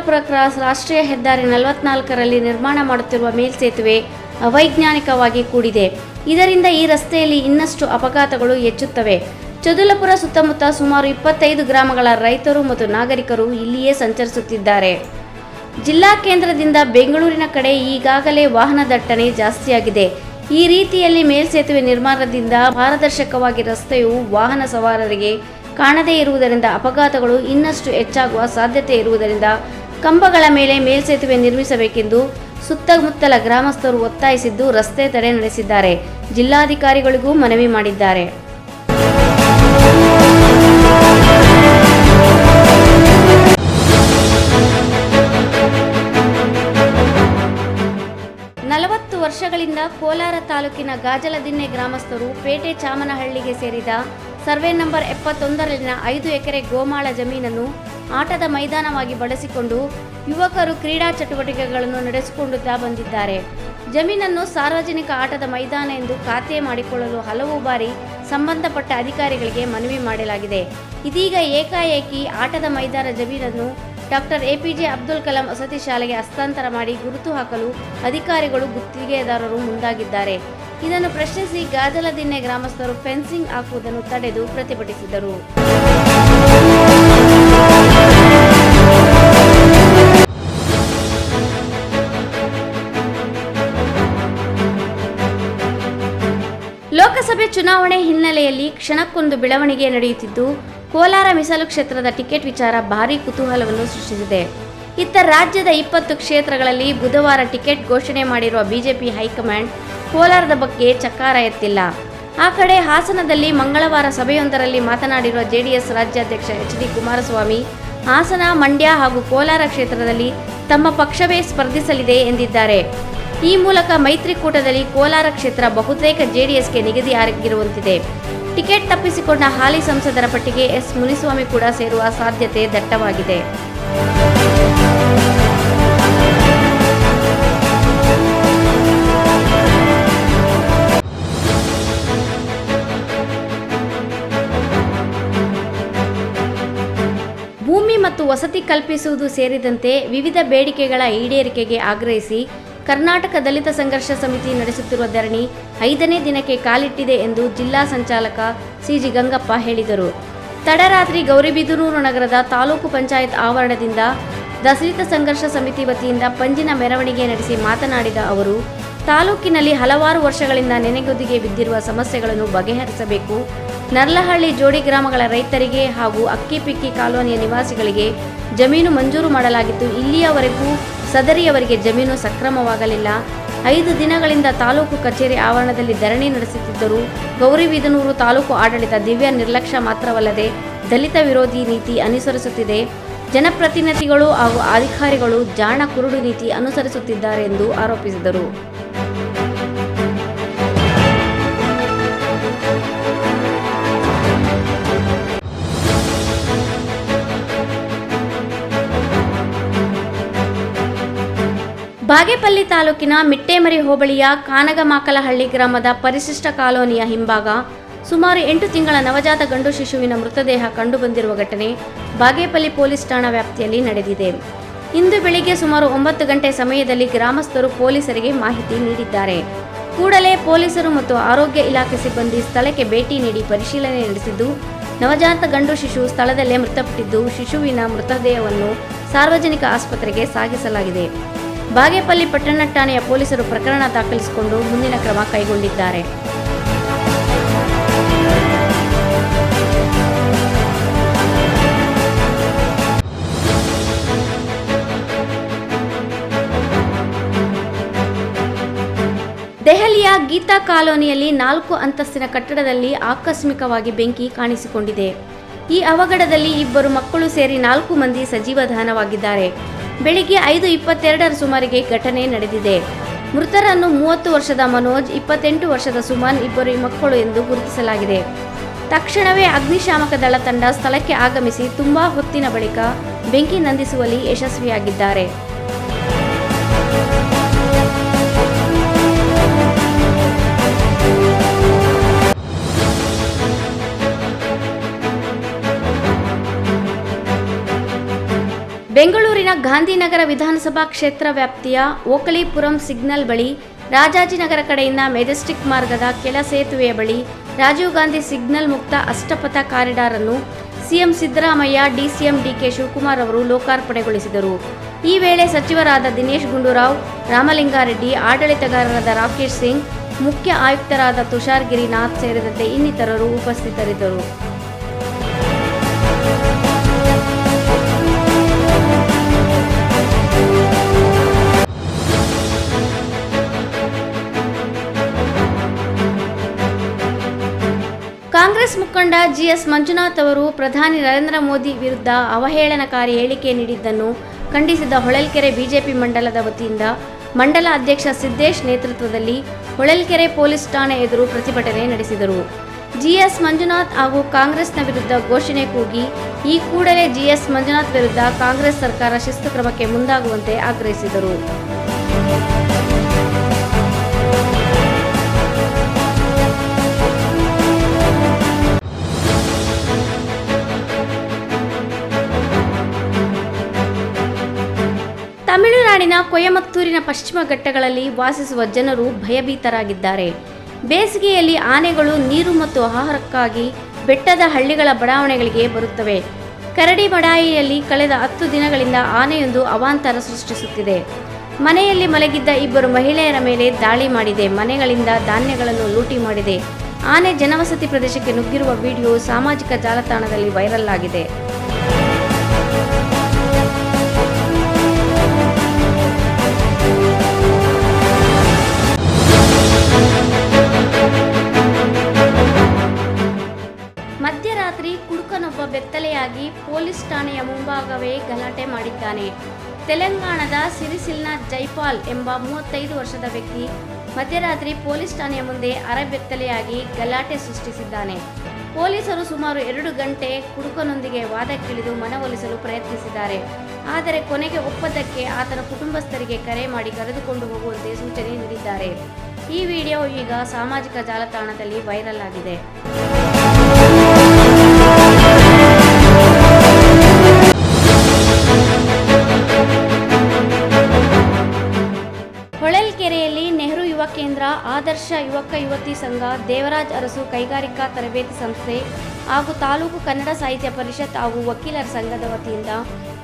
ಹೊರವಲಯ cross ರಾಷ್ಟ್ರೀಯ ಹೆದ್ದಾರಿ ನಲವತ್ನಾಲ್ಕರಲ್ಲಿ ನಿರ್ಮಾಣ ಮಾಡುತ್ತಿರುವ ಮೇಲ್ಸೇತುವೆ ಅವೈಜ್ಞಾನಿಕವಾಗಿ ಕೂಡಿದೆ. ಇದರಿಂದ ಈ ರಸ್ತೆಯಲ್ಲಿ ಇನ್ನಷ್ಟು ಅಪಘಾತಗಳು ಹೆಚ್ಚುತ್ತವೆ. ಚದುಲಪುರ ಸುತ್ತಮುತ್ತ ಸುಮಾರು ಇಪ್ಪತ್ತೈದು ಗ್ರಾಮಗಳ ರೈತರು ಮತ್ತು ನಾಗರಿಕರು ಇಲ್ಲಿಯೇ ಸಂಚರಿಸುತ್ತಿದ್ದಾರೆ. ಜಿಲ್ಲಾ ಕೇಂದ್ರದಿಂದ ಬೆಂಗಳೂರಿನ ಕಡೆ ಈಗಾಗಲೇ ವಾಹನ ದಟ್ಟಣೆ ಜಾಸ್ತಿಯಾಗಿದೆ. ಈ ರೀತಿಯಲ್ಲಿ ಮೇಲ್ಸೇತುವೆ ನಿರ್ಮಾಣದಿಂದ ಪಾರದರ್ಶಕವಾಗಿ ರಸ್ತೆಯು ವಾಹನ ಸವಾರರಿಗೆ ಕಾಣದೇ ಇರುವುದರಿಂದ ಅಪಘಾತಗಳು ಇನ್ನಷ್ಟು ಹೆಚ್ಚಾಗುವ ಸಾಧ್ಯತೆ ಇರುವುದರಿಂದ ಕಂಬಗಳ ಮೇಲೆ ಮೇಲ್ಸೇತುವೆ ನಿರ್ಮಿಸಬೇಕೆಂದು ಸುತ್ತಮುತ್ತಲ ಗ್ರಾಮಸ್ಥರು ಒತ್ತಾಯಿಸಿದ್ದು ರಸ್ತೆ ತಡೆ ನಡೆಸಿದ್ದಾರೆ. ಜಿಲ್ಲಾಧಿಕಾರಿಗಳಿಗೂ ಮನವಿ ಮಾಡಿದ್ದಾರೆ. ನಲವತ್ತು ವರ್ಷಗಳಿಂದ ಕೋಲಾರ ತಾಲೂಕಿನ ಗಾಜಲದಿನ್ನೆ ಗ್ರಾಮಸ್ಥರು ಪೇಟೆ ಚಾಮನಹಳ್ಳಿಗೆ ಸೇರಿದ ಸರ್ವೆ ನಂಬರ್ ಎಪ್ಪತ್ತೊಂದರಲ್ಲಿನ ಐದು ಎಕರೆ ಗೋಮಾಳ ಜಮೀನನ್ನು ಆಟದ ಮೈದಾನವಾಗಿ ಬಳಸಿಕೊಂಡು ಯುವಕರು ಕ್ರೀಡಾ ಚಟುವಟಿಕೆಗಳನ್ನು ನಡೆಸಿಕೊಳ್ಳುತ್ತಾ ಬಂದಿದ್ದಾರೆ. ಜಮೀನನ್ನು ಸಾರ್ವಜನಿಕ ಆಟದ ಮೈದಾನ ಎಂದು ಖಾತೆ ಮಾಡಿಕೊಳ್ಳಲು ಹಲವು ಬಾರಿ ಸಂಬಂಧಪಟ್ಟ ಅಧಿಕಾರಿಗಳಿಗೆ ಮನವಿ ಮಾಡಲಾಗಿದೆ. ಇದೀಗ ಏಕಾಏಕಿ ಆಟದ ಮೈದಾನ ಜಮೀನನ್ನು ಡಾಕ್ಟರ್ ಎಪಿಜೆ ಅಬ್ದುಲ್ ಕಲಾಂ ವಸತಿ ಶಾಲೆಗೆ ಹಸ್ತಾಂತರ ಮಾಡಿ ಗುರುತು ಹಾಕಲು ಅಧಿಕಾರಿಗಳು ಗುತ್ತಿಗೆದಾರರು ಮುಂದಾಗಿದ್ದಾರೆ. ಇದನ್ನು ಪ್ರಶ್ನಿಸಿ ಗಾಜಲದಿನ್ನೆ ಗ್ರಾಮಸ್ಥರು ಫೆನ್ಸಿಂಗ್ ಹಾಕುವುದನ್ನು ತಡೆದು ಪ್ರತಿಭಟಿಸಿದರು. ಲೋಕಸಭೆ ಚುನಾವಣೆ ಹಿನ್ನೆಲೆಯಲ್ಲಿ ಕ್ಷಣಕ್ಕೊಂದು ಬೆಳವಣಿಗೆ ನಡೆಯುತ್ತಿದ್ದು, ಕೋಲಾರ ಮೀಸಲು ಕ್ಷೇತ್ರದ ಟಿಕೆಟ್ ವಿಚಾರ ಭಾರೀ ಕುತೂಹಲವನ್ನು ಸೃಷ್ಟಿಸಿದೆ. ಇತ್ತ ರಾಜ್ಯದ ಇಪ್ಪತ್ತು ಕ್ಷೇತ್ರಗಳಲ್ಲಿ ಬುಧವಾರ ಟಿಕೆಟ್ ಘೋಷಣೆ ಮಾಡಿರುವ ಬಿಜೆಪಿ ಹೈಕಮಾಂಡ್ ಕೋಲಾರದ ಬಗ್ಗೆ ಚಕಾರ ಎತ್ತಿಲ್ಲ. ಆ ಕಡೆ ಹಾಸನದಲ್ಲಿ ಮಂಗಳವಾರ ಸಭೆಯೊಂದರಲ್ಲಿ ಮಾತನಾಡಿರುವ ಜೆಡಿಎಸ್ ರಾಜ್ಯಾಧ್ಯಕ್ಷ ಎಚ್ ಡಿ ಕುಮಾರಸ್ವಾಮಿ, ಹಾಸನ, ಮಂಡ್ಯ ಹಾಗೂ ಕೋಲಾರ ಕ್ಷೇತ್ರದಲ್ಲಿ ತಮ್ಮ ಪಕ್ಷವೇ ಸ್ಪರ್ಧಿಸಲಿದೆ ಎಂದಿದ್ದಾರೆ. ಈ ಮೂಲಕ ಮೈತ್ರಿಕೂಟದಲ್ಲಿ ಕೋಲಾರ ಕ್ಷೇತ್ರ ಬಹುತೇಕ ಜೆಡಿಎಸ್ಗೆ ನಿಗದಿಯಾಗಿರುವಂತಿದೆ ಟಿಕೆಟ್ ತಪ್ಪಿಸಿಕೊಂಡ ಹಾಲಿ ಸಂಸದರ ಪಟ್ಟಿಗೆ ಎಸ್. ಮುನಿಸ್ವಾಮಿ ಕೂಡ ಸೇರುವ ಸಾಧ್ಯತೆ ದಟ್ಟವಾಗಿದೆ. ಮತ್ತು ವಸತಿ ಕಲ್ಪಿಸುವುದು ಸೇರಿದಂತೆ ವಿವಿಧ ಬೇಡಿಕೆಗಳ ಈಡೇರಿಕೆಗೆ ಆಗ್ರಹಿಸಿ ಕರ್ನಾಟಕ ದಲಿತ ಸಂಘರ್ಷ ಸಮಿತಿ ನಡೆಸುತ್ತಿರುವ ಧರಣಿ ಐದನೇ ದಿನಕ್ಕೆ ಕಾಲಿಟ್ಟಿದೆ ಎಂದು ಜಿಲ್ಲಾ ಸಂಚಾಲಕ ಸಿಜಿ ಗಂಗಪ್ಪ ಹೇಳಿದರು. ತಡರಾತ್ರಿ ಗೌರಿಬಿದನೂರು ನಗರದ ತಾಲೂಕು ಪಂಚಾಯತ್ ಆವರಣದಿಂದ ದಲಿತ ಸಂಘರ್ಷ ಸಮಿತಿ ವತಿಯಿಂದ ಪಂಜಿನ ಮೆರವಣಿಗೆ ನಡೆಸಿ ಮಾತನಾಡಿದ ಅವರು, ತಾಲೂಕಿನಲ್ಲಿ ಹಲವಾರು ವರ್ಷಗಳಿಂದ ನೆನೆಗುದಿಗೆ ಬಿದ್ದಿರುವ ಸಮಸ್ಯೆಗಳನ್ನು ಬಗೆಹರಿಸಬೇಕು ನರ್ಲಹಳ್ಳಿ ಜೋಡಿ ಗ್ರಾಮಗಳ ರೈತರಿಗೆ ಹಾಗೂ ಅಕ್ಕಿಪಿಕ್ಕಿ ಕಾಲೋನಿಯ ನಿವಾಸಿಗಳಿಗೆ ಜಮೀನು ಮಂಜೂರು ಮಾಡಲಾಗಿತ್ತು. ಇಲ್ಲಿಯವರೆಗೂ ಸದರಿಯವರಿಗೆ ಜಮೀನು ಸಕ್ರಮವಾಗಲಿಲ್ಲ. ಐದು ದಿನಗಳಿಂದ ತಾಲೂಕು ಕಚೇರಿ ಆವರಣದಲ್ಲಿ ಧರಣಿ ನಡೆಸುತ್ತಿದ್ದರೂ ಗೌರಿಬಿದನೂರು ತಾಲೂಕು ಆಡಳಿತ ದಿವ್ಯ ನಿರ್ಲಕ್ಷ್ಯ ಮಾತ್ರವಲ್ಲದೆ ದಲಿತ ವಿರೋಧಿ ನೀತಿ ಅನುಸರಿಸುತ್ತಿದೆ. ಜನಪ್ರತಿನಿಧಿಗಳು ಹಾಗೂ ಅಧಿಕಾರಿಗಳು ಜಾಣ ಕುರುಡು ನೀತಿ ಅನುಸರಿಸುತ್ತಿದ್ದಾರೆ ಎಂದು ಆರೋಪಿಸಿದರು. ಬಾಗೇಪಲ್ಲಿ ತಾಲೂಕಿನ ಮಿಟ್ಟೇಮರಿ ಹೋಬಳಿಯ ಕಾನಗಮಾಕಲಹಳ್ಳಿ ಗ್ರಾಮದ ಪರಿಶಿಷ್ಟ ಕಾಲೋನಿಯ ಹಿಂಭಾಗ ಸುಮಾರು ಎಂಟು ತಿಂಗಳ ನವಜಾತ ಗಂಡು ಶಿಶುವಿನ ಮೃತದೇಹ ಕಂಡುಬಂದಿರುವ ಘಟನೆ ಬಾಗೇಪಲ್ಲಿ ಪೊಲೀಸ್ ಠಾಣಾ ವ್ಯಾಪ್ತಿಯಲ್ಲಿ ನಡೆದಿದೆ. ಇಂದು ಬೆಳಿಗ್ಗೆ ಸುಮಾರು ಒಂಬತ್ತು ಗಂಟೆ ಸಮಯದಲ್ಲಿ ಗ್ರಾಮಸ್ಥರು ಪೊಲೀಸರಿಗೆ ಮಾಹಿತಿ ನೀಡಿದ್ದಾರೆ. ಕೂಡಲೇ ಪೊಲೀಸರು ಮತ್ತು ಆರೋಗ್ಯ ಇಲಾಖೆ ಸಿಬ್ಬಂದಿ ಸ್ಥಳಕ್ಕೆ ಭೇಟಿ ನೀಡಿ ಪರಿಶೀಲನೆ ನಡೆಸಿದ್ದು, ನವಜಾತ ಗಂಡು ಶಿಶು ಸ್ಥಳದಲ್ಲೇ ಮೃತಪಟ್ಟಿದ್ದು, ಶಿಶುವಿನ ಮೃತದೇಹವನ್ನು ಸಾರ್ವಜನಿಕ ಆಸ್ಪತ್ರೆಗೆ ಸಾಗಿಸಲಾಗಿದೆ. ಬಾಗೇಪಲ್ಲಿ ಪಟ್ಟಣ ಠಾಣೆಯ ಪೊಲೀಸರು ಪ್ರಕರಣ ದಾಖಲಿಸಿಕೊಂಡು ಮುಂದಿನ ಕ್ರಮ ಕೈಗೊಂಡಿದ್ದಾರೆ. ದೆಹಲಿಯ ಗೀತಾ ಕಾಲೋನಿಯಲ್ಲಿ ನಾಲ್ಕು ಅಂತಸ್ತಿನ ಕಟ್ಟಡದಲ್ಲಿ ಆಕಸ್ಮಿಕವಾಗಿ ಬೆಂಕಿ ಕಾಣಿಸಿಕೊಂಡಿದೆ. ಈ ಅವಘಡದಲ್ಲಿ ಇಬ್ಬರು ಮಕ್ಕಳು ಸೇರಿ ನಾಲ್ಕು ಮಂದಿ ಸಜೀವಧಾನವಾಗಿದ್ದಾರೆ ಬೆಳಿಗ್ಗೆ ಐದು ಇಪ್ಪತ್ತೆರಡರ ಸುಮಾರಿಗೆ ಘಟನೆ ನಡೆದಿದೆ. ಮೃತರನ್ನು ಮೂವತ್ತು ವರ್ಷದ ಮನೋಜ್, ಇಪ್ಪತ್ತೆಂಟು ವರ್ಷದ ಸುಮನ್ ಇಬ್ಬರು ಮಕ್ಕಳು ಎಂದು ಗುರುತಿಸಲಾಗಿದೆ. ತಕ್ಷಣವೇ ಅಗ್ನಿಶಾಮಕ ದಳ ತಂಡ ಸ್ಥಳಕ್ಕೆ ಆಗಮಿಸಿ ತುಂಬಾ ಹೊತ್ತಿನ ಬಳಿಕ ಬೆಂಕಿ ನಂದಿಸುವಲ್ಲಿ ಯಶಸ್ವಿಯಾಗಿದ್ದಾರೆ. ಬೆಂಗಳೂರಿನ ಗಾಂಧಿನಗರ ವಿಧಾನಸಭಾ ಕ್ಷೇತ್ರ ವ್ಯಾಪ್ತಿಯ ಓಕಳಿಪುರಂ ಸಿಗ್ನಲ್ ಬಳಿ ರಾಜಾಜಿನಗರ ಕಡೆಯಿಂದ ಮೆಜೆಸ್ಟಿಕ್ ಮಾರ್ಗದ ಕೆಳ ಸೇತುವೆಯ ಬಳಿ ರಾಜೀವ್ ಗಾಂಧಿ ಸಿಗ್ನಲ್ ಮುಕ್ತ ಅಷ್ಟಪಥ ಕಾರಿಡಾರ್ ಅನ್ನು CM Siddaramaiah, DCM DK Shivakumar ಅವರು ಲೋಕಾರ್ಪಣೆಗೊಳಿಸಿದರು. ಈ ವೇಳೆ ಸಚಿವರಾದ ದಿನೇಶ್ ಗುಂಡೂರಾವ್, ರಾಮಲಿಂಗಾರೆಡ್ಡಿ, ಆಡಳಿತಗಾರರಾದ ರಾಕೇಶ್ ಸಿಂಗ್, ಮುಖ್ಯ ಆಯುಕ್ತರಾದ ತುಷಾರ್ ಗಿರಿನಾಥ್ ಸೇರಿದಂತೆ ಇನ್ನಿತರರು ಉಪಸ್ಥಿತರಿದ್ದರು. ಮುಖಂಡ ಜಿಎಸ್ ಮಂಜುನಾಥ್ ಅವರು ಪ್ರಧಾನಿ ನರೇಂದ್ರ ಮೋದಿ ವಿರುದ್ಧ ಅವಹೇಳನಕಾರಿ ಹೇಳಿಕೆ ನೀಡಿದ್ದನ್ನು ಖಂಡಿಸಿದ ಹೊಳಲ್ಕೆರೆ ಬಿಜೆಪಿ ಮಂಡಲದ ವತಿಯಿಂದ ಮಂಡಲ ಅಧ್ಯಕ್ಷ ಸಿದ್ದೇಶ್ ನೇತೃತ್ವದಲ್ಲಿ ಹೊಳಲ್ಕೆರೆ ಪೊಲೀಸ್ ಠಾಣೆ ಎದುರು ಪ್ರತಿಭಟನೆ ನಡೆಸಿದರು. ಜಿಎಸ್ ಮಂಜುನಾಥ್ ಹಾಗೂ ಕಾಂಗ್ರೆಸ್ನ ವಿರುದ್ಧ ಘೋಷಣೆ ಕೂಗಿ ಈ ಕೂಡಲೇ ಜಿಎಸ್ ಮಂಜುನಾಥ್ ವಿರುದ್ಧ ಕಾಂಗ್ರೆಸ್ ಸರ್ಕಾರ ಶಿಸ್ತು ಕ್ರಮಕ್ಕೆ ಮುಂದಾಗುವಂತೆ ಆಗ್ರಹಿಸಿದರು. ತಮಿಳುನಾಡಿನ ಕೊಯಮತ್ತೂರಿನ ಪಶ್ಚಿಮ ಘಟ್ಟಗಳಲ್ಲಿ ವಾಸಿಸುವ ಜನರು ಭಯಭೀತರಾಗಿದ್ದಾರೆ. ಬೇಸಿಗೆಯಲ್ಲಿ ಆನೆಗಳು ನೀರು ಮತ್ತು ಆಹಾರಕ್ಕಾಗಿ ಬೆಟ್ಟದ ಹಳ್ಳಿಗಳ ಬಡಾವಣೆಗಳಿಗೆ ಬರುತ್ತವೆ. ಕರಡಿ ಬಡಾಯಿಯಲ್ಲಿ ಕಳೆದ ಹತ್ತು ದಿನಗಳಿಂದ ಆನೆಯೊಂದು ಅವಾಂತರ ಸೃಷ್ಟಿಸುತ್ತಿದೆ. ಮನೆಯಲ್ಲಿ ಮಲಗಿದ್ದ ಇಬ್ಬರು ಮಹಿಳೆಯರ ಮೇಲೆ ದಾಳಿ ಮಾಡಿದೆ. ಮನೆಗಳಿಂದ ಧಾನ್ಯಗಳನ್ನು ಲೂಟಿ ಮಾಡಿದೆ. ಆನೆ ಜನವಸತಿ ಪ್ರದೇಶಕ್ಕೆ ನುಗ್ಗಿರುವ ವಿಡಿಯೋ ಸಾಮಾಜಿಕ ಜಾಲತಾಣದಲ್ಲಿ ವೈರಲ್ ಆಗಿದೆ. ಕುಡುಕನೊಬ್ಬ ಬೆತ್ತಲೆಯಾಗಿ ಪೊಲೀಸ್ ಠಾಣೆಯ ಮುಂಭಾಗವೇ ಗಲಾಟೆ ಮಾಡಿದ್ದಾನೆ. ತೆಲಂಗಾಣದ ಸಿರಿಸಿಲ್ನ ಜೈಪಾಲ್ ಎಂಬ ಮೂವತ್ತೈದು ವರ್ಷದ ವ್ಯಕ್ತಿ ಮಧ್ಯರಾತ್ರಿ ಪೊಲೀಸ್ ಠಾಣೆಯ ಮುಂದೆ ಅರಬೆತ್ತಲೆಯಾಗಿ ಗಲಾಟೆ ಸೃಷ್ಟಿಸಿದ್ದಾನೆ. ಪೊಲೀಸರು ಸುಮಾರು ಎರಡು ಗಂಟೆ ಕುಡುಕನೊಂದಿಗೆ ವಾದಕ್ಕಿಳಿದು ಮನವೊಲಿಸಲು ಪ್ರಯತ್ನಿಸಿದ್ದಾರೆ. ಆದರೆ ಕೊನೆಗೆ ಒಪ್ಪದಕ್ಕೆ ಆತನ ಕುಟುಂಬಸ್ಥರಿಗೆ ಕರೆ ಮಾಡಿ ಕರೆದುಕೊಂಡು ಹೋಗುವಂತೆ ಸೂಚನೆ ನೀಡಿದ್ದಾರೆ. ಈ ವಿಡಿಯೋ ಈಗ ಸಾಮಾಜಿಕ ಜಾಲತಾಣದಲ್ಲಿ ವೈರಲ್ ಆಗಿದೆ. ಹೊಳಲ್ಕೆರೆಯಲ್ಲಿ ನೆಹರು ಯುವ ಕೇಂದ್ರ, ಆದರ್ಶ ಯುವಕ ಯುವತಿ ಸಂಘ, ದೇವರಾಜ್ ಅರಸು ಕೈಗಾರಿಕಾ ತರಬೇತಿ ಸಂಸ್ಥೆ ಹಾಗೂ ತಾಲೂಕು ಕನ್ನಡ ಸಾಹಿತ್ಯ ಪರಿಷತ್ ಹಾಗೂ ವಕೀಲರ ಸಂಘದ ವತಿಯಿಂದ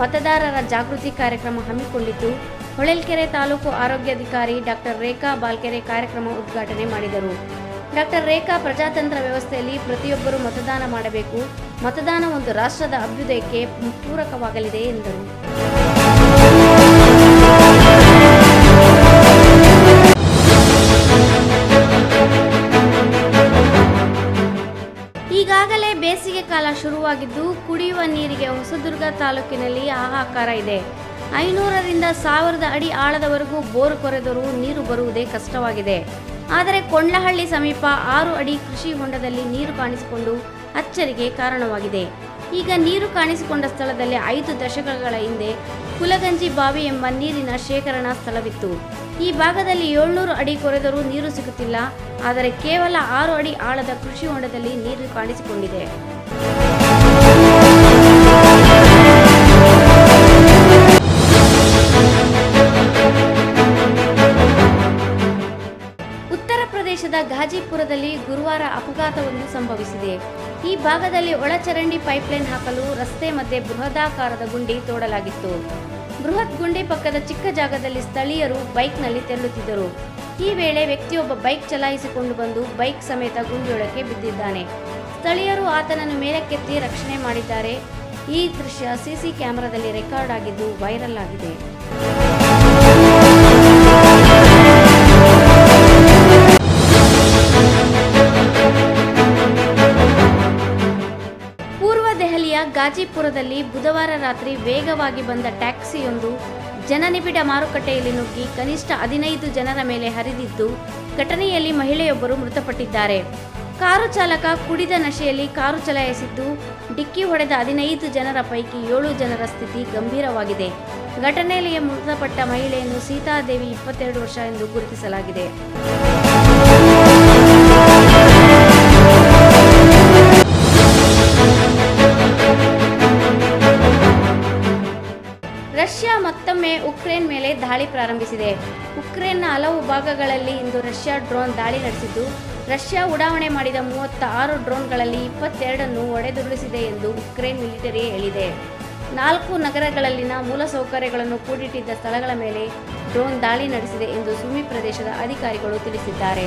ಮತದಾರರ ಜಾಗೃತಿ ಕಾರ್ಯಕ್ರಮ ಹಮ್ಮಿಕೊಂಡಿದ್ದು, ಹೊಳಲ್ಕೆರೆ ತಾಲೂಕು ಆರೋಗ್ಯಾಧಿಕಾರಿ ಡಾಕ್ಟರ್ ರೇಖಾ ಬಾಲ್ಕೆರೆ ಕಾರ್ಯಕ್ರಮ ಉದ್ಘಾಟನೆ ಮಾಡಿದರು. ಡಾಕ್ಟರ್ ರೇಖಾ ಪ್ರಜಾತಂತ್ರ ವ್ಯವಸ್ಥೆಯಲ್ಲಿ ಪ್ರತಿಯೊಬ್ಬರು ಮತದಾನ ಮಾಡಬೇಕು. ಮತದಾನ ಒಂದು ರಾಷ್ಟ್ರದ ಅಭ್ಯುದಯಕ್ಕೆ ಪೂರಕವಾಗಲಿದೆ ಎಂದರು. ಬೇಸಿಗೆ ಕಾಲ ಶುರುವಾಗಿದ್ದು ಕುಡಿಯುವ ನೀರಿಗೆ ಹೊಸದುರ್ಗ ತಾಲೂಕಿನಲ್ಲಿ ಹಾಹಾಕಾರ ಇದೆ. ಐನೂರರಿಂದ ಸಾವಿರದ ಅಡಿ ಆಳದವರೆಗೂ ಬೋರ್ ಕೊರೆದರೂ ನೀರು ಬರುವುದೇ ಕಷ್ಟವಾಗಿದೆ. ಆದರೆ ಕೊಂಡ್ಲಹಳ್ಳಿ ಸಮೀಪ ಆರು ಅಡಿ ಕೃಷಿ ಹೊಂಡದಲ್ಲಿ ನೀರು ಕಾಣಿಸಿಕೊಂಡು ಅಚ್ಚರಿಗೆ ಕಾರಣವಾಗಿದೆ. ಈಗ ನೀರು ಕಾಣಿಸಿಕೊಂಡ ಸ್ಥಳದಲ್ಲಿ ಐದು ದಶಕಗಳ ಹಿಂದೆ ಕುಲಗಂಜಿ ಬಾವಿ ಎಂಬ ನೀರಿನ ಶೇಖರಣಾ ಸ್ಥಳವಿತ್ತು. ಈ ಭಾಗದಲ್ಲಿ ಏಳ್ನೂರು ಅಡಿ ಕೊರೆದರೂ ನೀರು ಸಿಗುತ್ತಿಲ್ಲ, ಆದರೆ ಕೇವಲ ಆರು ಅಡಿ ಆಳದ ಕೃಷಿ ಹೊಂಡದಲ್ಲಿ ನೀರು ಕಾಣಿಸಿಕೊಂಡಿದೆ. ಉತ್ತರ ಪ್ರದೇಶದ ಗಾಜಿಪುರದಲ್ಲಿ ಗುರುವಾರ ಅಪಘಾತವೊಂದು ಸಂಭವಿಸಿದೆ. ಈ ಭಾಗದಲ್ಲಿ ಒಳಚರಂಡಿ ಪೈಪ್ಲೈನ್ ಹಾಕಲು ರಸ್ತೆ ಮಧ್ಯೆ ಬೃಹದಾಕಾರದ ಗುಂಡಿ ತೋಡಲಾಗಿತ್ತು. ಬೃಹತ್ ಗುಂಡಿ ಪಕ್ಕದ ಚಿಕ್ಕ ಜಾಗದಲ್ಲಿ ಸ್ಥಳೀಯರು ಬೈಕ್ನಲ್ಲಿ ತೆರಳುತ್ತಿದ್ದರು. ಈ ವೇಳೆ ವ್ಯಕ್ತಿಯೊಬ್ಬ ಬೈಕ್ ಚಲಾಯಿಸಿಕೊಂಡು ಬಂದು ಬೈಕ್ ಸಮೇತ ಗುಂಡಿಯೊಳಕ್ಕೆ ಬಿದ್ದಿದ್ದಾನೆ. ಸ್ಥಳೀಯರು ಆತನನ್ನು ಮೇಲಕ್ಕೆತ್ತಿ ರಕ್ಷಣೆ ಮಾಡಿದ್ದಾರೆ. ಈ ದೃಶ್ಯ ಸಿಸಿ ಕ್ಯಾಮೆರಾದಲ್ಲಿ ರೆಕಾರ್ಡ್ ಆಗಿದ್ದು ವೈರಲ್ ಆಗಿದೆ. ಗಾಜಿಪುರದಲ್ಲಿ ಬುಧವಾರ ರಾತ್ರಿ ವೇಗವಾಗಿ ಬಂದ ಟ್ಯಾಕ್ಸಿಯೊಂದು ಜನನಿಬಿಡ ಮಾರುಕಟ್ಟೆಯಲ್ಲಿ ನುಗ್ಗಿ ಕನಿಷ್ಠ ಹದಿನೈದು ಜನರ ಮೇಲೆ ಹರಿದಿದ್ದು, ಘಟನೆಯಲ್ಲಿ ಮಹಿಳೆಯೊಬ್ಬರು ಮೃತಪಟ್ಟಿದ್ದಾರೆ. ಕಾರು ಚಾಲಕ ಕುಡಿದ ನಶೆಯಲ್ಲಿ ಕಾರು ಚಲಾಯಿಸಿದ್ದು, ಡಿಕ್ಕಿ ಹೊಡೆದ ಹದಿನೈದು ಜನರ ಪೈಕಿ ಏಳು ಜನರ ಸ್ಥಿತಿ ಗಂಭೀರವಾಗಿದೆ. ಘಟನೆಯಲ್ಲಿ ಮೃತಪಟ್ಟ ಮಹಿಳೆಯನ್ನು ಸೀತಾದೇವಿ ಇಪ್ಪತ್ತೆರಡು ವರ್ಷ ಎಂದು ಗುರುತಿಸಲಾಗಿದೆ. ಮತ್ತೊಮ್ಮೆ ಉಕ್ರೇನ್ ಮೇಲೆ ದಾಳಿ ಪ್ರಾರಂಭಿಸಿದೆ. ಉಕ್ರೇನ್ನ ಹಲವು ಭಾಗಗಳಲ್ಲಿ ಇಂದು ರಷ್ಯಾ ಡ್ರೋನ್ ದಾಳಿ ನಡೆಸಿದ್ದು, ರಷ್ಯಾ ಉಡಾವಣೆ ಮಾಡಿದ ಮೂವತ್ತ ಆರು ಡ್ರೋನ್ಗಳಲ್ಲಿ ಇಪ್ಪತ್ತೆರಡನ್ನು ಹೊಡೆದುರುಳಿಸಿದೆ ಎಂದು ಉಕ್ರೇನ್ ಮಿಲಿಟರಿ ಹೇಳಿದೆ. ನಾಲ್ಕು ನಗರಗಳಲ್ಲಿನ ಮೂಲಸೌಕರ್ಯಗಳನ್ನು ಕೂಡಿಟ್ಟಿದ್ದ ಸ್ಥಳಗಳ ಮೇಲೆ ಡ್ರೋನ್ ದಾಳಿ ನಡೆಸಿದೆ ಎಂದು ಸುಮಿ ಪ್ರದೇಶದ ಅಧಿಕಾರಿಗಳು ತಿಳಿಸಿದ್ದಾರೆ.